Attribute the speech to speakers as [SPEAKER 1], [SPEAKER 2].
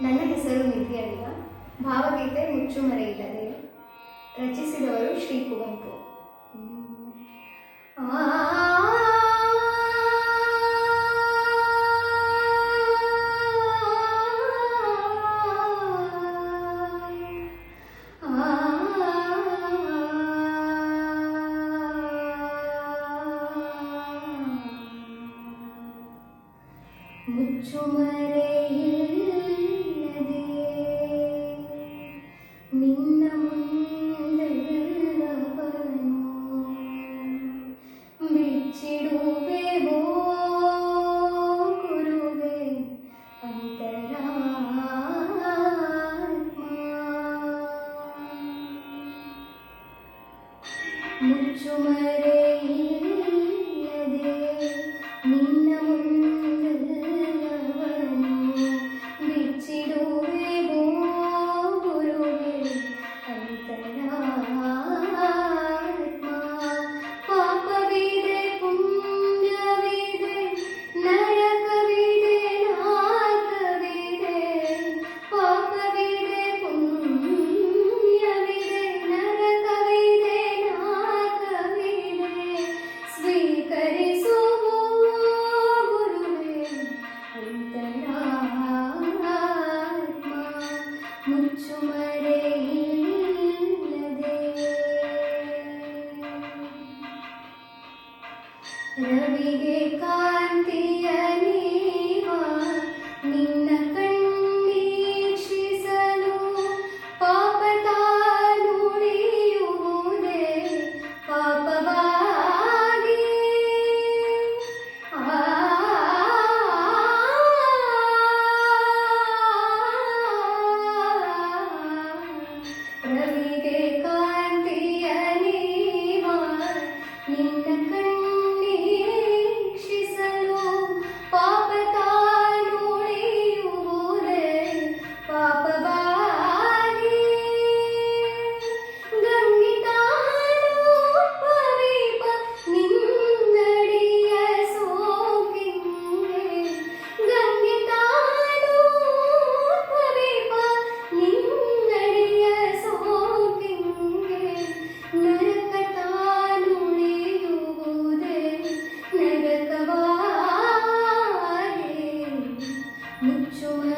[SPEAKER 1] ನನ್ನ ಹೆಸರು ನಿಧಿ ಅಲ್ಲ ಭಾವಗೀತೆ ಮುಚ್ಚುಮರೆ ಇಲ್ಲದೆ ರಚಿಸಿದವರು ಶ್ರೀ ಕುವೆಂಪು ಆ മുച്ചുമരയില്ലതേ നിന്ന. മുന്നിൽ ರವಿಗೆ ಕಾಂತಿಯ ನೀವ ನಿನ್ನ Mucho